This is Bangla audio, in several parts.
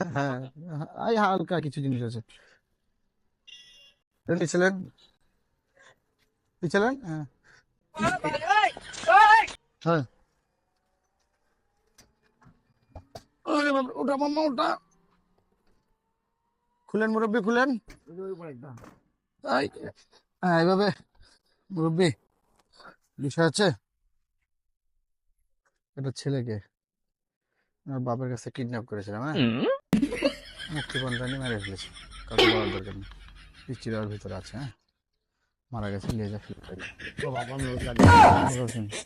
হ্যাঁ এই হালকা কিছু জিনিস আছে। পিছালেন পিছালেন হ্যাঁ। হ্যাঁ। ওটা মাম্মা ওটা। খুলেন মুরব্বী, খুলেন। হ্যাঁ এইভাবে। মুরব্বী, বিষয় আছে এটা ছেলেকে। আমার বাবার কাছে কিডন্যাপ করেছিলাম হ্যাঁ? মুক্তিপণ নিয়ে মেরে ফেলেছি। কাউকে বলার দরকার নেই। পিচ্ছি দেওয়ার ভিতরে আছে হ্যাঁ? মারা গেছে নিয়ে যা ফেলে। দিল। ও বাপ, আমি ওই গাড়ি-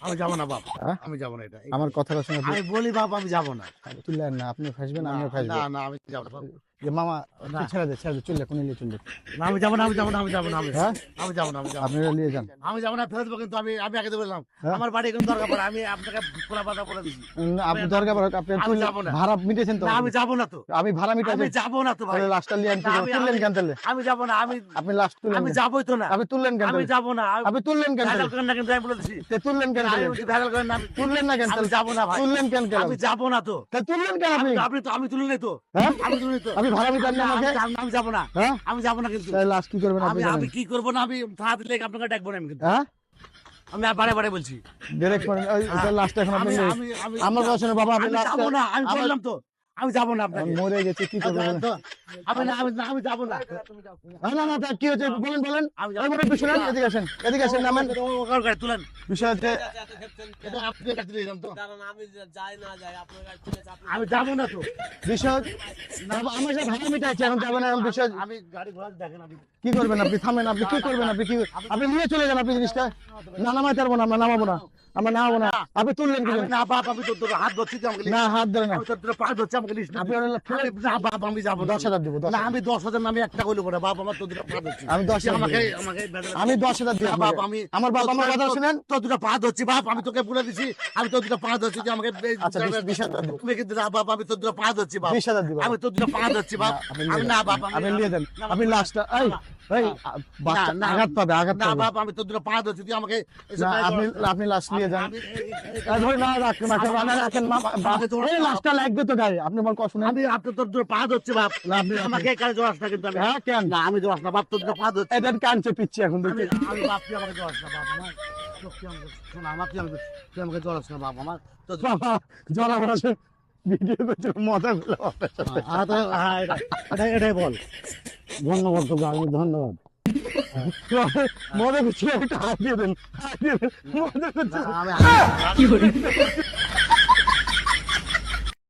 আমি যাব না বাপ। হ্যাঁ? আমি যাব না এটা। আমার কথাটা শুনে আমি বলি বাপ আমি যাব না। তুই না আপনি ফাঁসবেন আমিও ফাঁসবেন না না আমি যাব না। যে মামা ছেড়ে দে ছেড়ে দে চললে কোন নিয়ে চললে না, আমি যাব না আমি যাব না আমি যাব না আমি হ্যাঁ? আমি যাব না আমি যাব আপনারা নিয়ে যান। আমি যাব না ফেরত কিন্তু আমি আমি আগে বললাম হ্যাঁ? আমার বাড়ি দরকার পড়ে আমি আপনাকে খোলা পাতা করে দিচ্ছি। না, আপনি দরকার পড়ে আপনি আমি যাব না। ভাড়া মিটেছেন তো। আমি যাব না তো। আমি ভাড়া আমি যাব না তো ভাই। তাহলে লাস্টটা নিয়ে আনতে তুললেন কেন তাহলে? আমি যাব না আমি আপনি লাস্ট তুললেন আমি কেন? যাবোই তো না। আপনি তুললেন কেন আমি যাব না। আপনি তুললেন কেন ভেজাল করেন না কিন্তু আমি বলে দিচ্ছি। তে তুললেন কেন আমি? ভেজাল করেন না তুললেন না কেন আমি যাব না ভাই। তুললেন কেন কেন আমি যাব না তো। তা তুললেন কেন আপনি? আপনি তো আমি তুলে নেই তো। হ্যাঁ? আমি তুলে নেই তো না আমি- আমাকে? আমি আমি যাব না। হ্যাঁ? আমি যাব না কিন্তু। লাস্ট কি করবেন আপনি আমি আমি কি করব না আমি হাত লেগে আপনাকে ডাকবো না আমি কিন্তু। হ্যাঁ? আমি আর বারে বারে বলছি। ডাইরেক্ট লাস্ট এখন আপনি আমার কথা শুনে বাবা আপনি না আমি বললাম তো। আমি যাব না আপনাকে। মরে গেছি কি করব আমি না আমি আমি যাব না। না, না না কি হচ্ছে বলেন বলেন। আমি এদিকে আসেন এদিকে আসেন নামেন। ওকার গাড়ি তুলেন। বিষয় হচ্ছে এটা আপনি তো আমি যাই না যাই আপনার গাড়ি তুলে আমি যাব না তো। বিষয় আমার সাথে ভাড়া মিটাচ্ছে এখন যাবেন এখন বিষয় আমি গাড়ি ঘোড়া দেখেন আপনি। কি করবেন আপনি? থামেন আপনি কি করবেন আপনি? কি আপনি নিয়ে চলে যান আপনি জিনিসটা। না নামাই পারব না আমরা নামাবো না। আমরা না। আপনি তুললেন কি আমি না বাপ আমি তো তোর হাত ধরছি আমাকে না হাত ধরে না। আমি তো তোর পা ধরছি আমাকে আপনি না বাপ আমি যাব দশ হাজার দিব না আমি দশ হাজার আমি একটা কইলে বাপ আমার তো দুটো পা ধরছি। আমি দশ আমাকে আমাকে আমি দশ হাজার বাপ আমি আমার বাপ আমার কথা শুনেন। তো দুটো পা ধরছি বাপ আমি তোকে বলে দিছি। আমি তো দুটো পা ধরছি যে আমাকে আচ্ছা, বিশ- বিশ হাজার দিব। তুমি কিন্তু না বাপ আমি তো দুটো পা ধরছি বাপ। বিশ হাজার দিব। আমি তো দুটো পা ধরছি বাপ। আমি না বাপ আমি নিয়ে যান। না, আপনি না, লাস্টটা এই আঘাত পাবে আঘাত না বাপ আমি তো দুটো পা ধরছি তুই আমাকে এসব আপনি আপনি লাস্ট নিয়ে যান। ধরে না রাখেন না লাগবে তো গায়ে আপনি আমার কথা শুনেন। আমি দুটো পা ধরছি বাপ। না, আপনি- আমাকে কারে জোয়াস না কিন্তু হ্যাঁ কেন? না আমি জোয়াস না বাপ তোর দুটো পা ধরছি। এটা কানছে পিচ্ছি এখন আমি দেখি আমি বাপ তুই আমাকে জোয়াস না বাপ আমার। চোখ আমাকে তুই আমাকে জোয়াস না বাপ আমার। তো বাবা জলা বসে ভিডিও করছে মজা হ্যাঁ হ্যাঁ এটাই বল। ধন্যবাদ তোকে আমি ধন্যবাদ। মজা করছি একটা হাত দিয়ে দেন হাত দিয়ে দেন মজা করছিল আমি